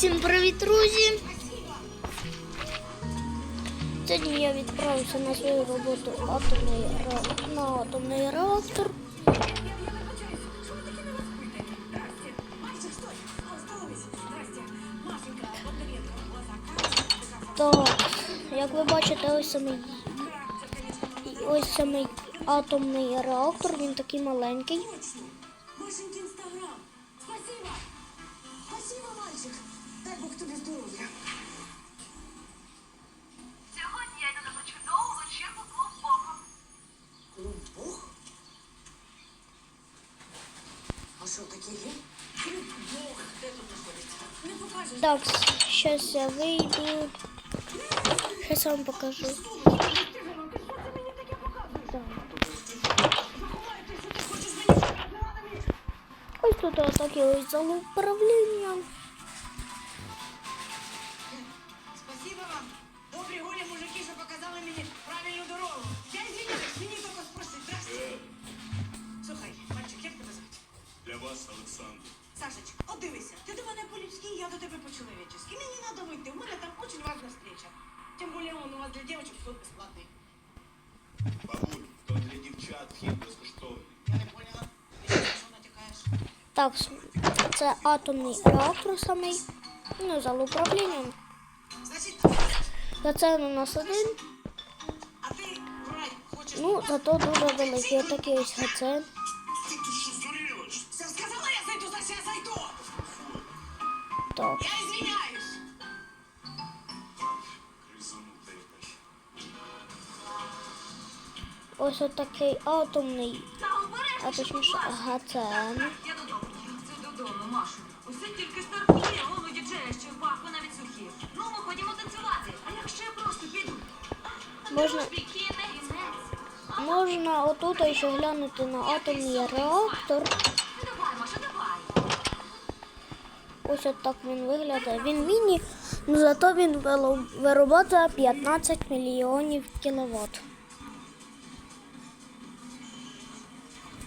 Всім привіт, друзі! Сьогодні я відправився на свою роботу атомний, на атомний реактор. Так, як ви бачите, ось самий ось самий атомний реактор, він такий маленький. Спасибо, мальчик. Дай Бог тобі здоров'я. Сьогодні я йду на чудову вечірку клуб Богом. Клуб Бог? А що таке є? Клуб Бог. Де тут знаходиться? Не покажеш. Так, зараз я вийду. Зараз я вам покажу. Так. Ось тут таке ось зал управління. Вийти, у мене там очень важна встреча. Тем более он у вас для девочек вход бесплатный. Бабуль, то для дівчат вхід безкоштовний. Я не поняла. Ти на що натякаєш? Так, це атомний реактор самий. Ну, зал управління. Значить, За це у нас один. а ти в рай хочеш Ну, зато дуже великий. Отакий ось гацен. Ти тут сказала, я зайду, я зайду. Так. Я извиняюсь. Ось отакий атомний, а точніше. Я додому. Це додому, Машу. Усе тільки стартує, он діджея ще в пахви навіть сухі. Ну, ми ходімо танцювати. А якщо я просто піду? Можна, можна отут ще глянути на атомний реактор. Ось от так він виглядає. Він міні, ну зато він виробляє 15 мільйонів кіловат.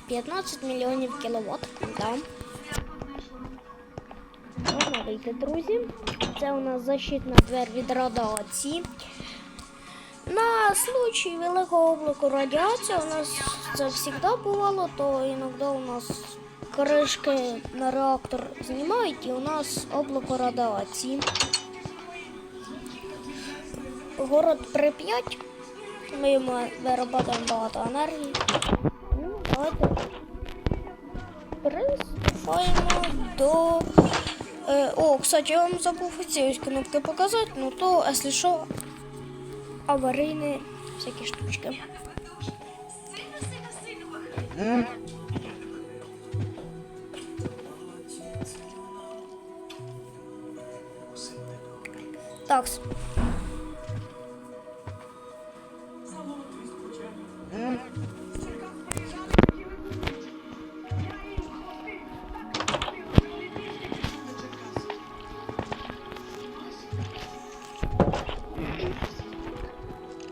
15 мільйонів кіловат, да. Можна друзі. Це у нас защитна двері від радіації. На случай великого облаку радіації у нас це завжди бувало, то іноді у нас кришки на реактор знімають і у нас облако радіації. Город Прип'ять. Ми виробляємо багато енергії. Давайте приступаємо до. Е, о, кстати, я вам забув ці ось кнопки показати, ну то, якщо що, аварійні всякі штучки. Так.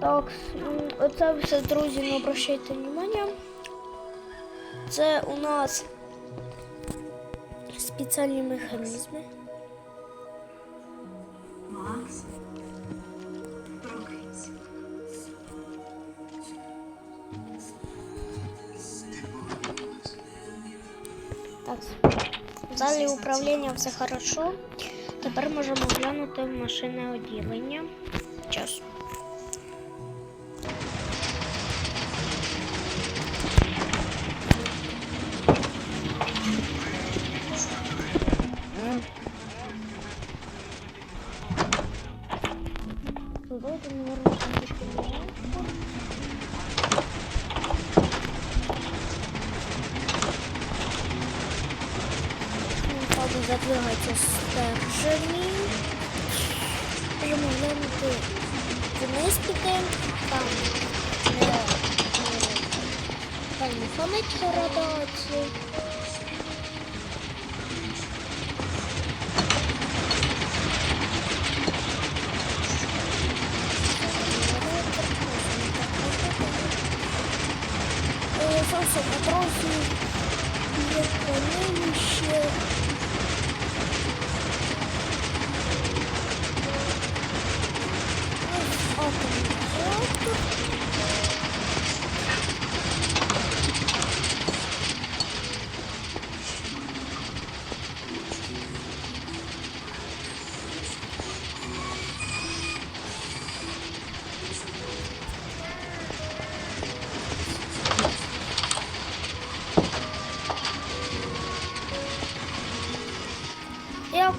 Так, оце все, друзі, не обращайте внимання. Це у нас спеціальні механізми. Макс. Так, в залі управління все хорошо. Тепер можемо глянути в машинне відділення. Час. Глянути вниз піти. Там не, не, там не фонить радіацію. Е,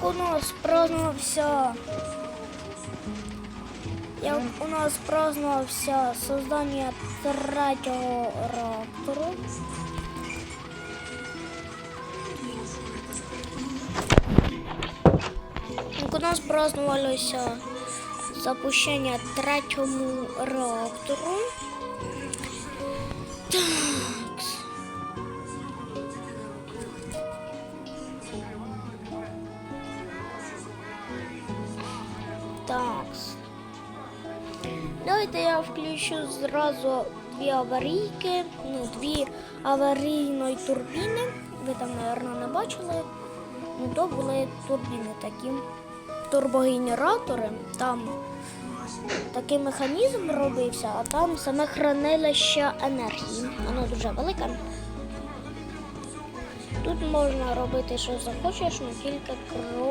у нас празднувався. Як у нас празднувався создання третього реактору. Як у нас празднувалося запущення третьому реактору. Давайте я включу зразу дві аварійки, ну, дві аварійної турбіни. Ви там, мабуть, не бачили. Ну, то були турбіни такі. Турбогенератори. Там такий механізм робився, а там саме хранилище енергії. Воно дуже велике. Тут можна робити, що захочеш, але тільки крім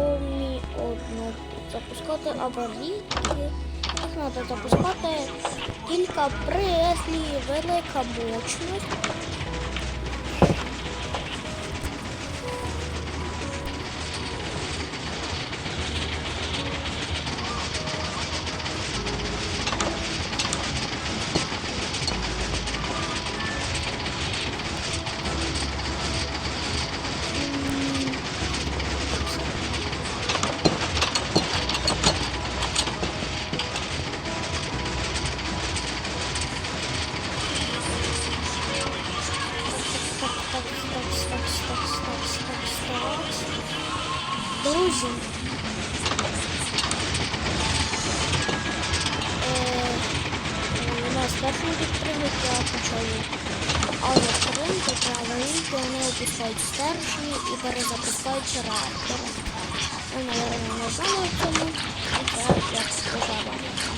одного. Запускати аварійки. Треба запускати кілька при велика мощність. Друзі. Е, У нас першим відкриття почали. Але вторым правильники вони опускають стержні і перезапускають реактори. Ви, наверное, не цьому. І Це як дуже аварійка.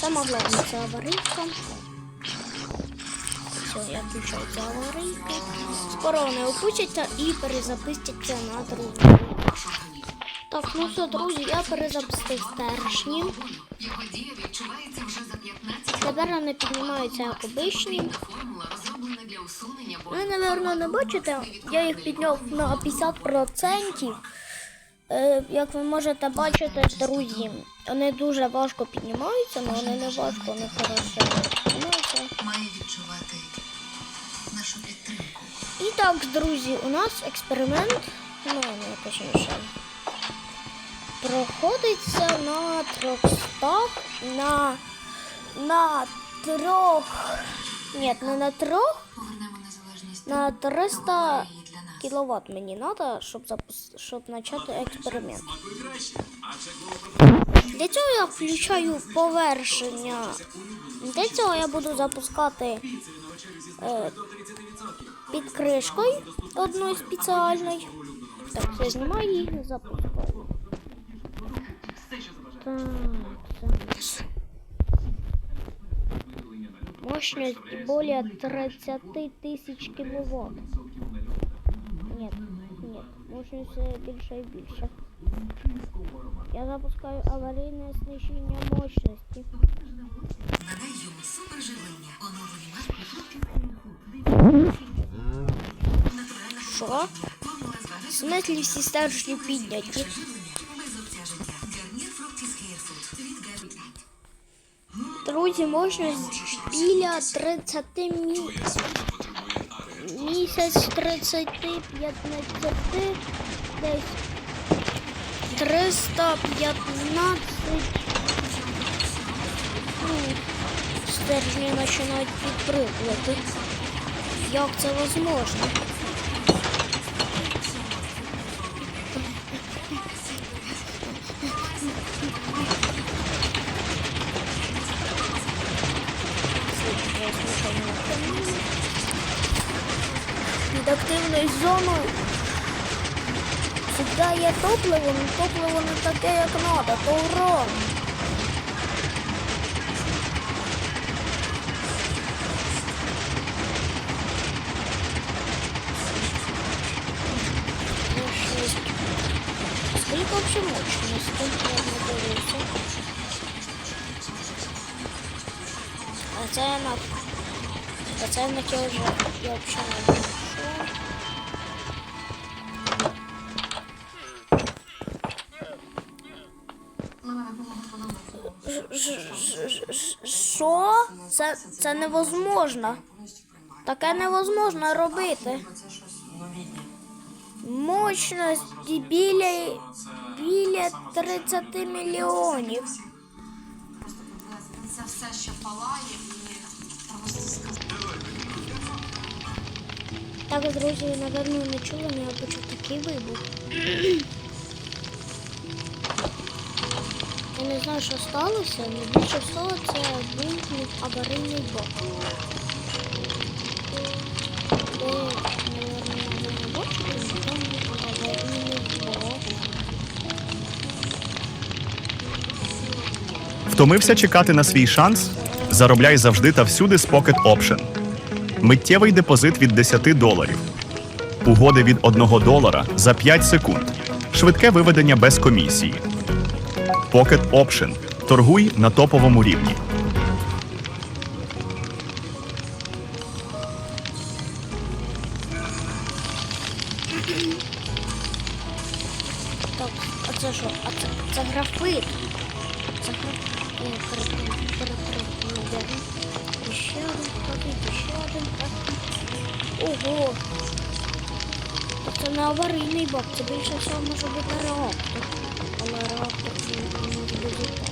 Саме головне це аварійка. Все, я включаю цю аварійку. Скоро вони опустяться і перезапустяться на другу. Так, ну все, друзі, я перезапустив стержні. Його дія відчувається вже за 15 Тепер вони піднімаються як обичні. Ви, напевно, не бачите, я їх підняв на 50%. Е, як ви можете бачити, друзі, вони дуже важко піднімаються, але вони не важко, вони хорошо піднімаються. І так, друзі, у нас експеримент, ну, не точніше, проходиться на 300, на, на трьох, ні, не на трьох, на 300 її для нас. кіловат мені треба, щоб, запус... щоб почати експеримент. Для цього я включаю повершення. Для цього я буду запускати е, під кришкою одної спеціальної. Так, я знімаю її запускаю. Так, зараз. Мощность более 30 тысяч киловатт. Нет, нет, мощность більше і більше. Я запускаю аварійне знищення мощності. Надай йому суперживлення. Оновлені формула В смислі всі старші підняті? Друзі, мощність біля 30 мі... місяць 30, 15, десь 315 ну, стержні починають підпрыгувати. Як це возможно? Під активною зоною завжди є топливо, але топливо не таке, як треба, то урон. Сколько вообще мощности? Я не. А це це на Противники уже я вообще не вижу. Що? Це це невозможно. Таке невозможно робити. Мощності біля біля 30 мільйонів. Це все, ще палає. Так, друзі, напевно, не чули, але я почув такий вибух. Я не знаю, що сталося, але більше всього це вимкнув аварійний аварійний блок. Втомився чекати на свій шанс? Заробляй завжди та всюди з Pocket Option. Миттєвий депозит від 10 доларів. Угоди від 1 долара за 5 секунд. Швидке виведення без комісії. Pocket Option. Торгуй на топовому рівні. Так, а це що? А це, це графит. Це графит. Ще один ходить, ще один ходить. Ого! Це не аварійний бак, це більше всього може бути реактор. Але реактор не може бути.